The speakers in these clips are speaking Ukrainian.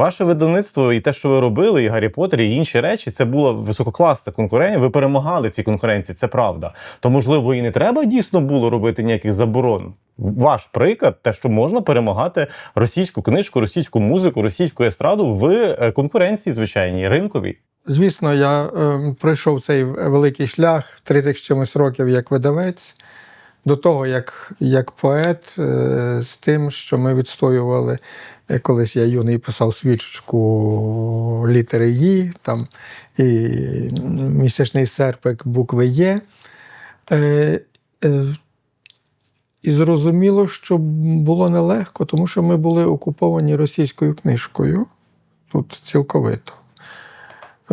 Ваше видавництво і те, що ви робили, і Гаррі Поттер, і інші речі, це була висококласна конкуренція. Ви перемагали ці конкуренції, це правда. То можливо і не треба дійсно було робити ніяких заборон. Ваш приклад, те, що можна перемагати російську книжку, російську музику, російську естраду в е, конкуренції звичайній ринковій. Звісно, я е, пройшов цей великий шлях 30 з чимось років як видавець, до того, як, як поет, е, з тим, що ми відстоювали. Е, Колись я юний писав свічечку літери «Ї», там, і місячний серпик букви Є. Е, е, і зрозуміло, що було нелегко, тому що ми були окуповані російською книжкою тут цілковито.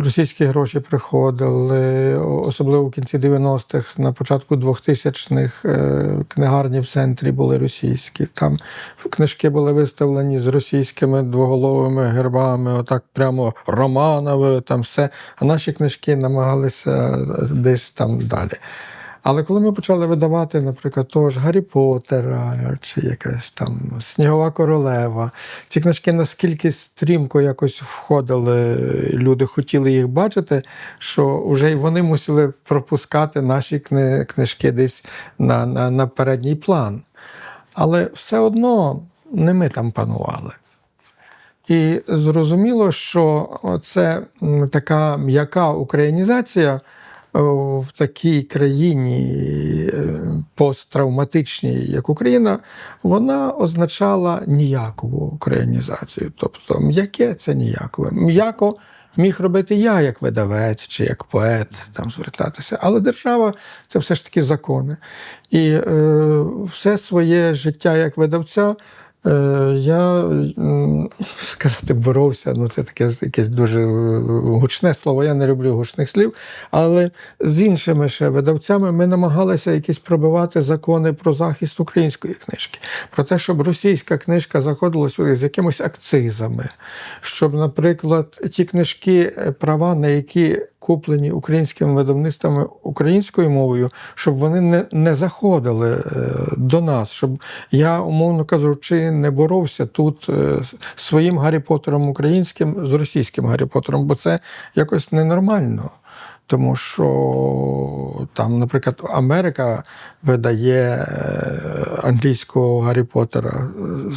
Російські гроші приходили, особливо в кінці 90-х, на початку 2000-х е, книгарні в центрі були російські. Там книжки були виставлені з російськими двоголовими гербами, отак прямо Романове, там все. А наші книжки намагалися десь там далі. Але коли ми почали видавати, наприклад, того ж Гаррі Поттера чи якась там Снігова королева, ці книжки наскільки стрімко якось входили, люди хотіли їх бачити, що вже й вони мусили пропускати наші кни- книжки десь на, на, на передній план. Але все одно не ми там панували. І зрозуміло, що це така м'яка українізація в такій країні е, посттравматичній, як Україна, вона означала ніякову українізацію. Тобто, м'яке це ніякове. М'яко міг робити я як видавець чи як поет, там звертатися. Але держава це все ж таки закони. І е, все своє життя як видавця. Е, Я сказати, боровся. Ну, це таке якесь дуже е, гучне слово. Я не люблю гучних слів. Але з іншими ще видавцями ми намагалися якісь пробивати закони про захист української книжки, про те, щоб російська книжка заходила сюди з якимись акцизами, щоб, наприклад, ті книжки, е, права, на які куплені українськими видавництвами українською мовою, щоб вони не, не заходили е, до нас, щоб я, умовно кажучи, не боровся тут е, своїм Гаррі Поттером українським з російським Гаррі Поттером, бо це якось ненормально. Тому що там, наприклад, Америка видає е, англійського Гаррі Поттера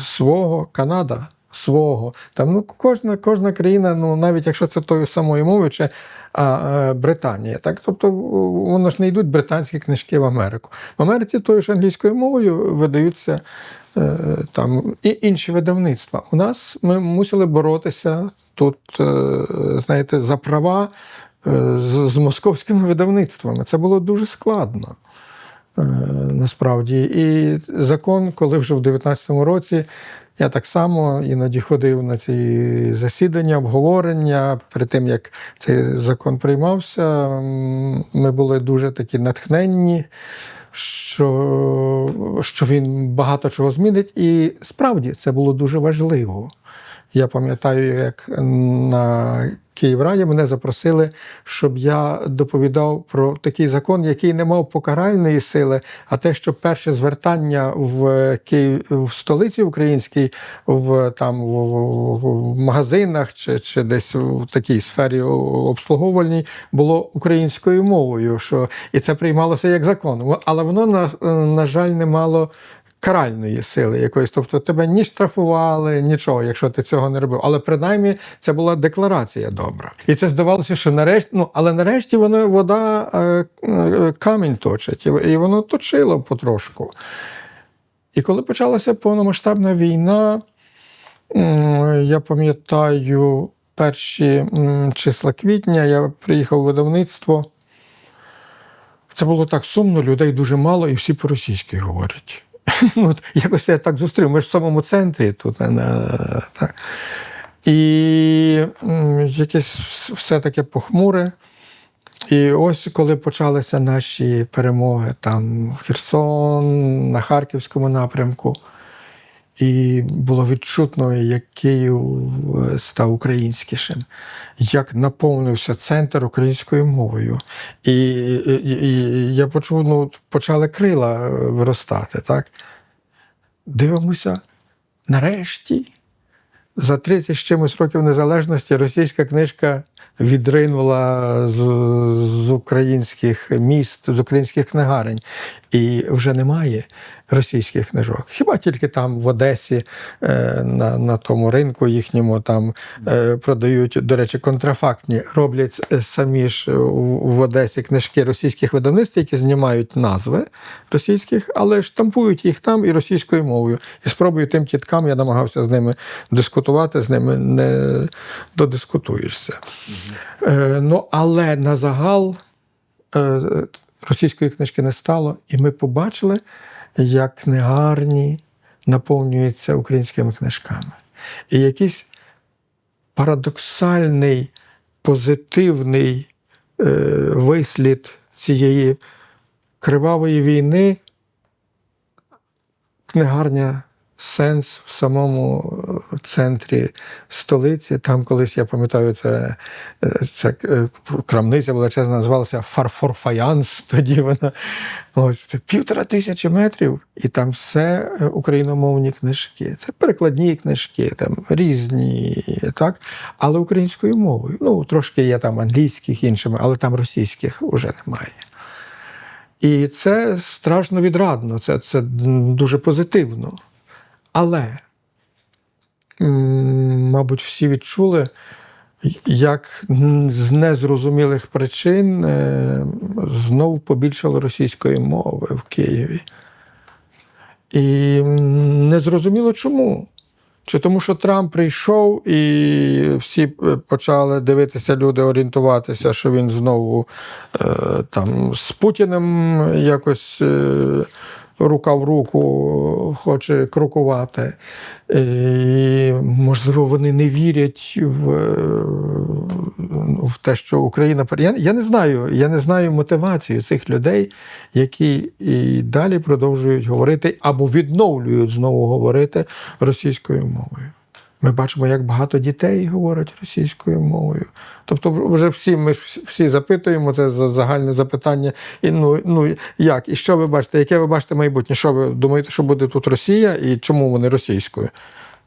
свого, Канада свого. Там ну, кожна, кожна країна, ну навіть якщо це тою самою мовою, чи а, е, Британія. Так? Тобто воно ж не йдуть британські книжки в Америку. В Америці тою ж англійською мовою видаються е, там і інші видавництва. У нас ми мусили боротися тут, е, знаєте, за права е, з, з московськими видавництвами. Це було дуже складно. е, Насправді, і закон, коли вже в 19-му році я так само іноді ходив на ці засідання, обговорення. Перед тим як цей закон приймався, ми були дуже такі натхненні, що, що він багато чого змінить. І справді це було дуже важливо. Я пам'ятаю, як на Київраді мене запросили, щоб я доповідав про такий закон, який не мав покаральної сили, а те, що перше звертання в Київ в столиці українській, в там в, в- в магазинах чи, чи десь в такій сфері обслуговувальній, було українською мовою. Що, і це приймалося як закон. Але воно, на, на жаль, не мало каральної сили якоїсь. Тобто тебе ні штрафували, нічого, якщо ти цього не робив. Але принаймні це була декларація добра. І це здавалося, що нарешті, ну але нарешті воно вода е, е, камінь точить, і, воно точило потрошку. І коли почалася повномасштабна війна, я пам'ятаю перші числа квітня, я приїхав в видавництво. Це було так сумно, людей дуже мало, і всі по-російськи говорять. Ну, якось я так зустрів. Ми ж в самому центрі тут. на- так. І якесь все таке похмуре. І ось коли почалися наші перемоги там в Херсон, на Харківському напрямку, і було відчутно, як Київ е, став українськішим, як наповнився центр українською мовою. І, і, і- і я почув, ну, почали крила е, виростати. Так? Дивимося, нарешті За 30 з чимось років незалежності російська книжка відринула з, з українських міст, з українських книгарень. І вже немає російських книжок. Хіба тільки там в Одесі е, на, на тому ринку їхньому там е, продають, до речі, контрафактні, роблять е, самі ж в, Одесі книжки російських видавництв, які знімають назви російських, але штампують їх там і російською мовою. І спробую тим тіткам, я намагався з ними дискутувати, з ними не додискутуєшся. Е, ну, але на загал російської книжки не стало, і ми побачили, як книгарні наповнюються українськими книжками. І якийсь парадоксальний, позитивний е, вислід цієї кривавої війни, книгарня Сенс в самому е, центрі столиці. Там колись я пам'ятаю, це, це е, крамниця величезна, називалася Фарфорфаянс. Тоді вона ось це півтора тисячі метрів, і там все е, україномовні книжки. Це перекладні книжки, там різні, так, але українською мовою. Ну, трошки є там англійських іншими, але там російських вже немає. І це страшно відрадно, це, це дуже позитивно. Але, мабуть, всі відчули, як з незрозумілих причин е, знов побільшало російської мови в Києві. І незрозуміло чому. Чи тому, що Трамп прийшов і всі е, почали дивитися, люди орієнтуватися, що він знову е, там з Путіним якось е, рука в руку хоче крокувати. І, можливо, вони не вірять в, в те, що Україна я, я не знаю. Я не знаю мотивацію цих людей, які і далі продовжують говорити або відновлюють знову говорити російською мовою. Ми бачимо, як багато дітей говорять російською мовою. Тобто, вже всі ми ж всі- запитуємо це за загальне запитання. І ну, ну як? І що ви бачите? Яке ви бачите майбутнє? Що ви думаєте, що буде тут Росія і чому вони російською?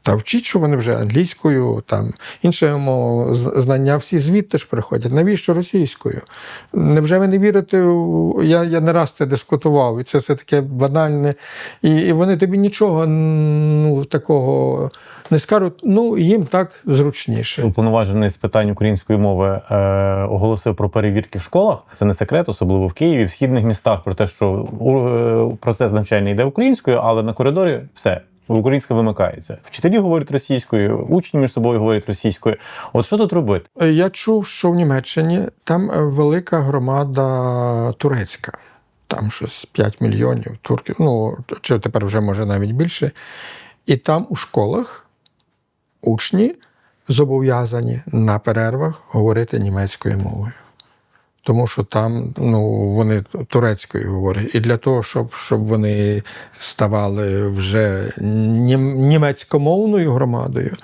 Та вчіть, що вони вже англійською, там іншою мовою, знання всі звідти ж приходять. Навіщо російською? Невже ви не вірите? Я, я не раз це дискутував, і це все таке банальне. І, і вони тобі нічого ну, такого не скажуть, ну їм так зручніше. Уповноважений з питань української мови е, оголосив про перевірки в школах. Це не секрет, особливо в Києві, в східних містах, про те, що е, процес навчання йде українською, але на коридорі все. Українська вимикається. Вчителі говорять російською, учні між собою говорять російською. От що тут робити? Я чув, що в Німеччині там е, велика громада турецька. Там щось 5 мільйонів турків, ну чи тепер вже може навіть більше. І там у школах учні зобов'язані на перервах говорити німецькою мовою. Тому що там ну, вони турецькою говорять. І для того, щоб, щоб вони ставали вже німецькомовною громадою,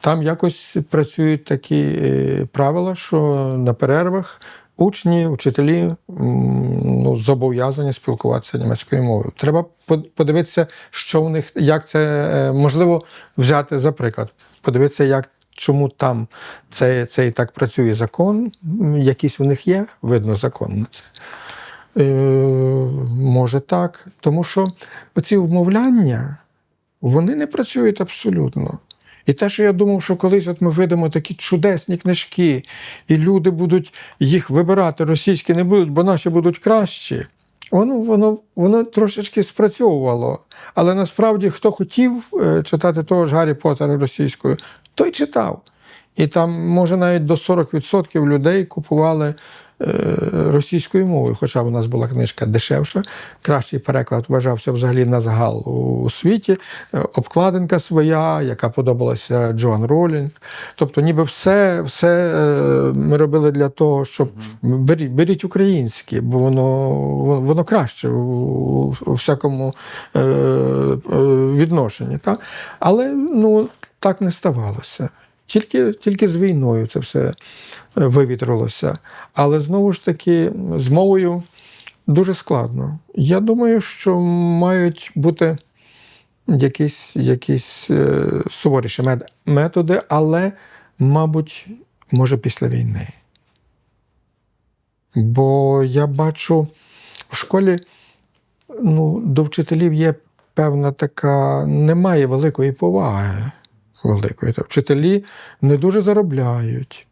там якось працюють такі е, правила, що на перервах учні, учителі ну, зобов'язані спілкуватися німецькою мовою. Треба по- подивитися, що в них, як це е, можливо взяти за приклад, подивитися, як. Чому там це, це і так працює закон? Якийсь у них є, видно, закон на це. Е, може так. Тому що оці вмовляння, вони не працюють абсолютно. І те, що я думав, що колись от ми видамо такі чудесні книжки, і люди будуть їх вибирати, російські не будуть, бо наші будуть кращі. Воно, воно, воно трошечки спрацьовувало. Але насправді, хто хотів е, читати того ж Гаррі Поттера російською, той читав. І там, може, навіть до 40% людей купували е, російською мовою, хоча в нас була книжка дешевша. Кращий переклад вважався взагалі на загал у світі. Е, Обкладинка своя, яка подобалася Джоан Ролінг. Тобто, ніби все, все е, ми робили для того, щоб беріть, беріть українське, бо воно, воно краще у, у всякому е, е, відношенні. Так? Але ну, так не ставалося. Тільки, тільки з війною це все е, вивітрилося. Але знову ж таки, з мовою дуже складно. Я думаю, що мають бути якісь, якісь е, суворіші методи, але, мабуть, може після війни. Бо я бачу в школі ну, до вчителів є певна така, немає великої поваги. Великої. Та Вчителі не дуже заробляють.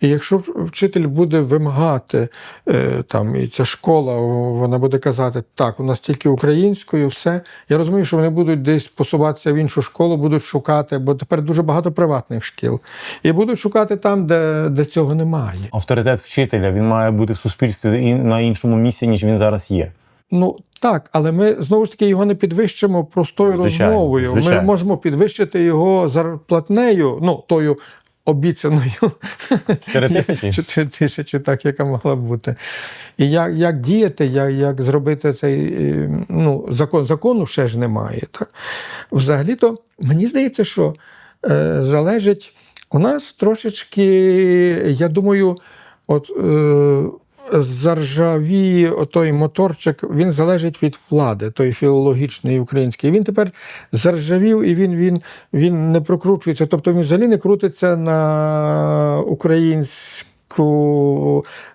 І якщо вчитель буде вимагати, е, там, і ця школа, вона буде казати, так, у нас тільки українською, все. Я розумію, що вони будуть десь посуватися в іншу школу, будуть шукати, бо тепер дуже багато приватних шкіл. І будуть шукати там, де, де цього немає. Авторитет вчителя він має бути в суспільстві на іншому місці, ніж він зараз є. Ну так, але ми знову ж таки його не підвищимо простою Звичайно, розмовою. звичайно. Ми можемо підвищити його зарплатнею, ну тою обіцяною Чотири тисячі? Тисячі, так яка могла б бути. І як, як діяти, як, як зробити цей е, ну, закон, закону ще ж немає. Так? Взагалі-то мені здається, що е, залежить у нас трошечки, я думаю, от. Е, заржавіє той моторчик, він залежить від влади, той філологічної української. Він тепер заржавів і він, він, він не прокручується. Тобто він взагалі не крутиться на українську,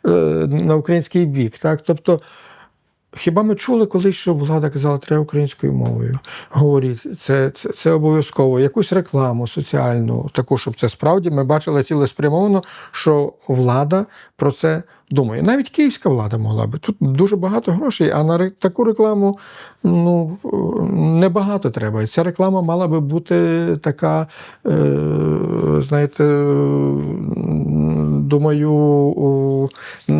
е, на український бік. Так? Тобто, Хіба ми чули колись, що влада казала, треба українською мовою говорити? Це, це, це обов'язково. Якусь рекламу соціальну, таку, щоб це справді ми бачили цілеспрямовано, що влада про це думає. Навіть київська влада могла би. Тут дуже багато грошей, а на таку рекламу ну, небагато треба. Ця реклама мала би бути така, е, знаєте, думаю, ч-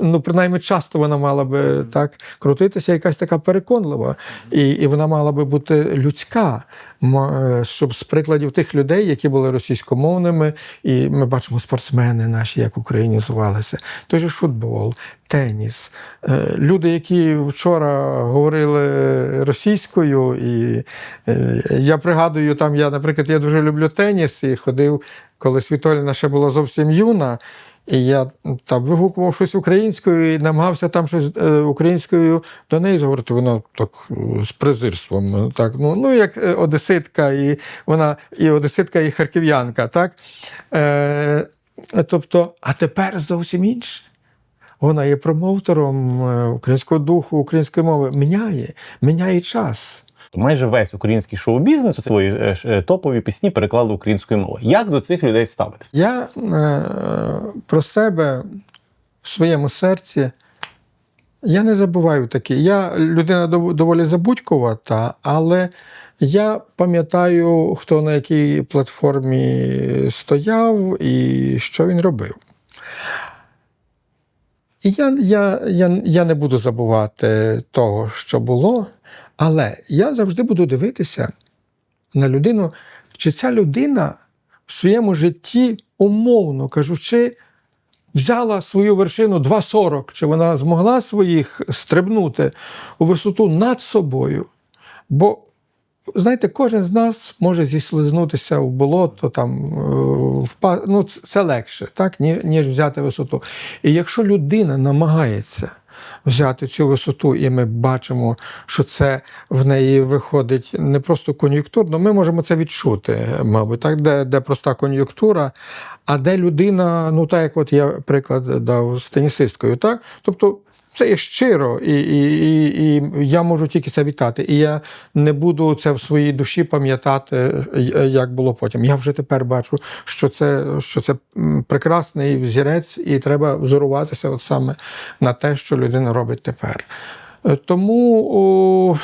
ну, принаймні, часто вона мала би так крутитися, якась така переконлива, і, і вона мала би бути людська, е, щоб з прикладів тих людей, які були російськомовними, і ми бачимо спортсмени наші, як українізувалися, той же футбол, теніс. Е, Люди, які вчора говорили російською, і е, я пригадую, там я, наприклад, я дуже люблю теніс і ходив, коли Світоліна ще була зовсім юна. І я там вигукував щось українською і намагався там щось е, українською до неї заговорити. Вона так е, з презирством. е, Так, ну, ну як одеситка, і вона і одеситка, і харків'янка. Так? Е, тобто, а тепер зовсім інше. Вона є промоутером українського духу, української мови. Міняє, міняє час. Майже весь український шоу-бізнес у свої е, е, топові пісні переклали українською мовою. Як до цих людей ставитися? Я е, про себе в своєму серці. Я не забуваю таке. Я людина доволі забудькувата, але я пам'ятаю, хто на якій платформі стояв і що він робив. І я, я, я, я не буду забувати того, що було, але я завжди буду дивитися на людину, чи ця людина в своєму житті, умовно кажучи, взяла свою вершину 2,40, чи вона змогла своїх стрибнути у висоту над собою. Бо, знаєте, кожен з нас може зіслизнутися в болото, там, е, впа... ну, це легше, так, ні- ніж взяти висоту. І якщо людина намагається взяти цю висоту, і ми бачимо, що це в неї виходить не просто кон'юнктурно, ми можемо це відчути, мабуть, так, де, де проста кон'юнктура, а де людина, ну так як от я приклад дав з тенісисткою, так? Тобто це є щиро, і, і, і, і я можу тільки це вітати. І я не буду це в своїй душі пам'ятати, е, як було потім. Я вже тепер бачу, що це, що це прекрасний взірець, і треба взоруватися от саме на те, що людина робить тепер. Е, Тому о,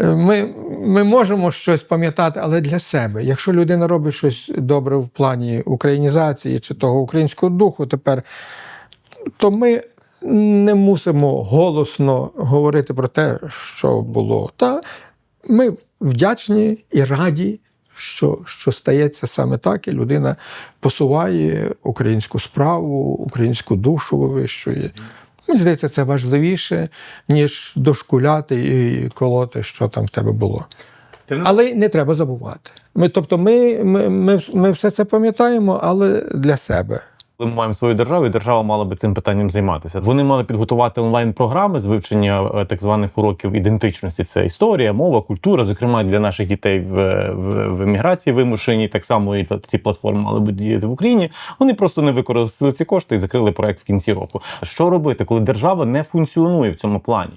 е, ми, ми можемо щось пам'ятати, але для себе. Якщо людина робить щось добре в плані українізації чи того українського духу тепер, то ми не мусимо голосно говорити про те, що було. Та ми вдячні і раді, що, що стається саме так, і людина посуває українську справу, українську душу вивищує. Мені здається, це важливіше, ніж дошкуляти і колоти, що там в тебе було. Але не треба забувати. Ми, тобто, ми, ми, ми, ми все це пам'ятаємо, але для себе. Ми маємо свою державу, і держава мала би цим питанням займатися. Вони мали підготувати онлайн-програми з вивчення е, так званих уроків ідентичності. Це історія, мова, культура, зокрема для наших дітей в, в, в еміграції вимушені. Так само і ці платформи мали би діяти в Україні. Вони просто не використали ці кошти і закрили проект в кінці року. Що робити, коли держава не функціонує в цьому плані?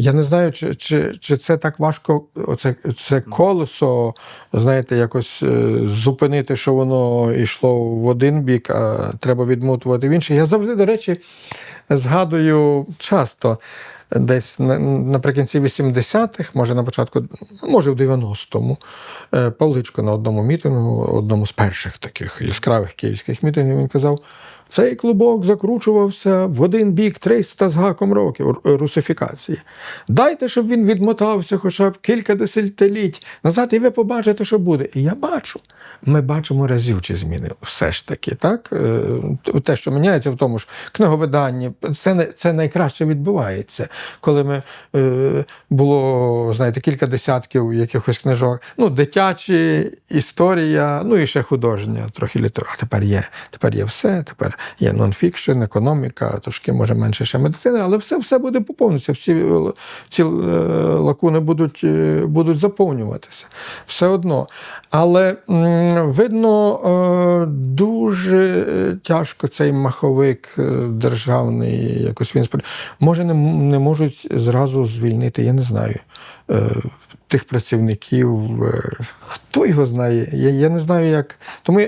Я не знаю, чи, чи, чи це так важко, оце це колесо, знаєте, якось е, зупинити, що воно йшло в один бік, а треба відмотувати в інший. Я завжди, до речі, згадую часто. Десь на- наприкінці 80-х, може на початку, може в 90-му, е, Павличко на одному мітингу, одному з перших таких яскравих київських мітингів, він казав: цей клубок закручувався в один бік 300 з гаком років русифікації. Дайте, щоб він відмотався хоча б кілька десятиліть назад, і ви побачите, що буде. І я бачу. Ми бачимо разючі зміни. Все ж таки, так? Е, Те, що міняється в тому ж книговиданні, це, це найкраще відбувається. Коли ми е, було, знаєте, кілька десятків якихось книжок, ну, дитячі, історія, ну і ще художня, трохи література. А тепер є. Тепер є все. Тепер є нонфікшн, економіка, трошки може менше ще медицина, але все, все буде поповнитися. Всі е, ці е, лакуни будуть, е, будуть заповнюватися. Все одно. Але видно, дуже тяжко цей маховик державний, якось він спри- Може, не, не можуть зразу звільнити, я не знаю. Е, Тих працівників, е, хто його знає, я, я не знаю, як. Тому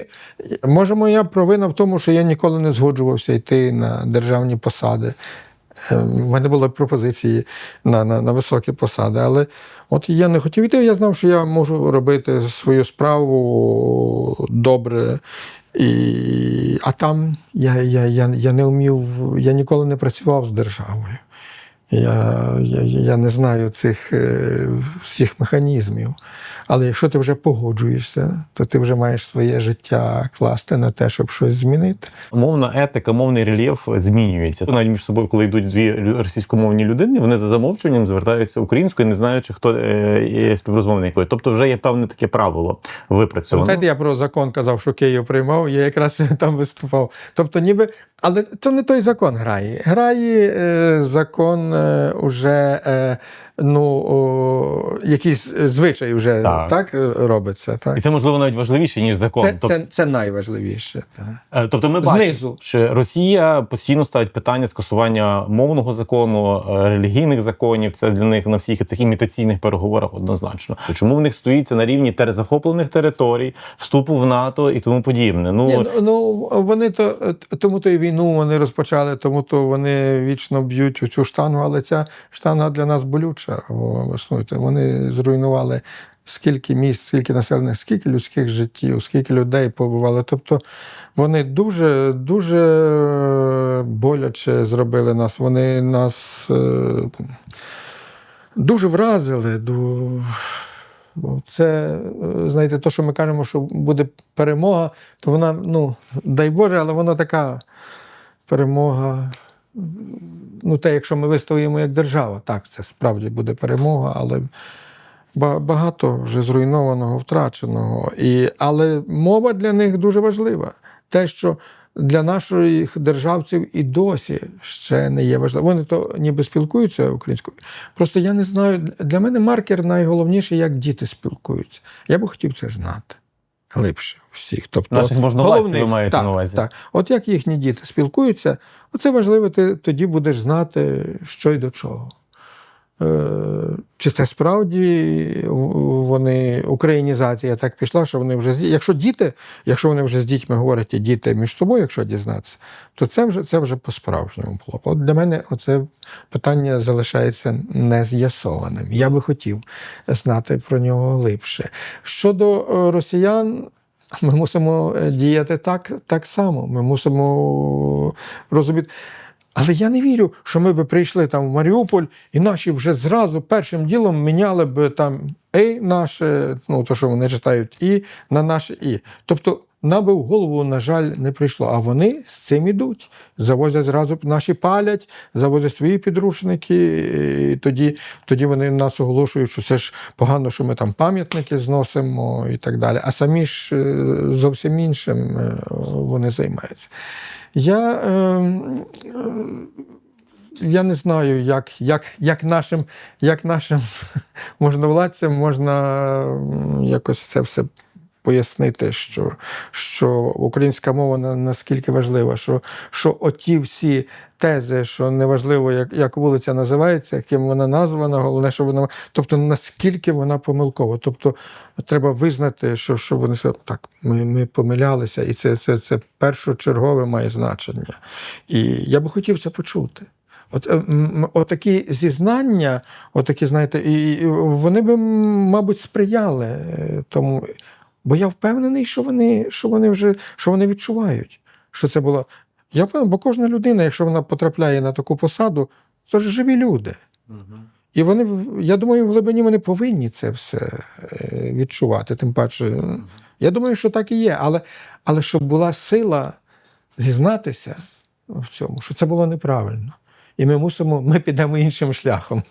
може моя провина в тому, що я ніколи не згоджувався йти на державні посади. Е, В мене були пропозиції на, на, на високі посади, але от я не хотів йти, я знав, що я можу робити свою справу добре. І, а там я, я, я, я не вмів, я ніколи не працював з державою. Я, я, я не знаю цих е, всіх механізмів. Але якщо ти вже погоджуєшся, то ти вже маєш своє життя класти на те, щоб щось змінити. Мовна етика, мовний рельєф змінюється. Навіть між собою, коли йдуть дві російськомовні людини, вони за замовчуванням звертаються українською, не знаючи, хто е, є співрозмовник. Тобто, вже є певне таке правило випрацьовано. Пам'ятаєте, я про закон казав, що Київ приймав, я якраз там виступав. Тобто, ніби. Але це не той закон грає. Грає е, закон е, уже, е, ну, о, якийсь звичай вже Так. так, е, робиться. І це можливо навіть важливіше ніж закон. Це, Тобто, це, це найважливіше. Так. Е, Тобто ми бачимо, що Росія постійно ставить питання скасування мовного закону, е, релігійних законів. Це для них на всіх цих імітаційних переговорах однозначно. Чому в них стоїть це на рівні терезахоплених територій, вступу в НАТО і тому подібне? Ну Ні, ну, ну вони то тому то і війну вони розпочали, тому то вони вічно б'ють у цю штангу, але ця штанга для нас болюча. О, ви слухайте, Вони зруйнували скільки міст, скільки населених, скільки людських життів, скільки людей побували. Тобто вони дуже, дуже боляче зробили нас. Вони нас е, дуже вразили. Це, е, знаєте, то, що ми кажемо, що буде перемога, то вона, ну, дай Боже, але вона така перемога. Ну, те, якщо ми вистоїмо як держава, так, це справді буде перемога, але багато вже зруйнованого, втраченого. І, але мова для них дуже важлива. Те, що для наших державців і досі ще не є важливо. Вони то ніби спілкуються українською. Просто я не знаю. Для мене маркер найголовніший, як діти спілкуються. Я би хотів це знати глибше всіх. Тобто, Наших можновладців ви маєте так, на увазі? Так. От як їхні діти спілкуються, оце важливо, ти тоді будеш знати, що й до чого. Е, Чи це справді вони українізація так пішла, що вони вже якщо діти, якщо вони вже з дітьми говорять і діти між собою, якщо дізнатися, то це вже це вже по-справжньому було. От для мене оце питання залишається нез'ясованим. Я би хотів знати про нього глибше. Щодо е, росіян, ми мусимо е, діяти так, так само. Ми мусимо розуміти. Але я не вірю, що ми би прийшли там в Маріуполь і наші вже зразу першим ділом міняли б там «ей» наше, ну то, що вони читають, і на наше і. Тобто нам би в голову, на жаль, не прийшло. А вони з цим ідуть. Завозять зразу наші палять, завозять свої підручники. І тоді, тоді вони нас оголошують, що це ж погано, що ми там пам'ятники зносимо і так далі. А самі ж е, зовсім іншим е, вони займаються. Я, е, е, я не знаю, як, як, як нашим, як нашим можновладцям можна якось це все пояснити, що, що українська мова на- наскільки важлива, що, що оті всі тези, що неважливо, як, як вулиця називається, яким вона названа, головне, що вона. Тобто наскільки вона помилкова. Тобто треба визнати, що, що вони так, ми, ми помилялися, і це, це, це першочергове має значення. І я би хотів це почути. От, е, отакі зізнання, отакі, знаєте, і вони би, мабуть, сприяли е, тому. Бо я впевнений, що вони, що вони вже що вони відчувають, що це було. Я впевнений, бо кожна людина, якщо вона потрапляє на таку посаду, то ж живі люди. І вони, я думаю, в глибині вони повинні це все е, відчувати. Тим паче, я думаю, що так і є. Але, але щоб була сила зізнатися в цьому, що це було неправильно. І ми мусимо, ми підемо іншим шляхом.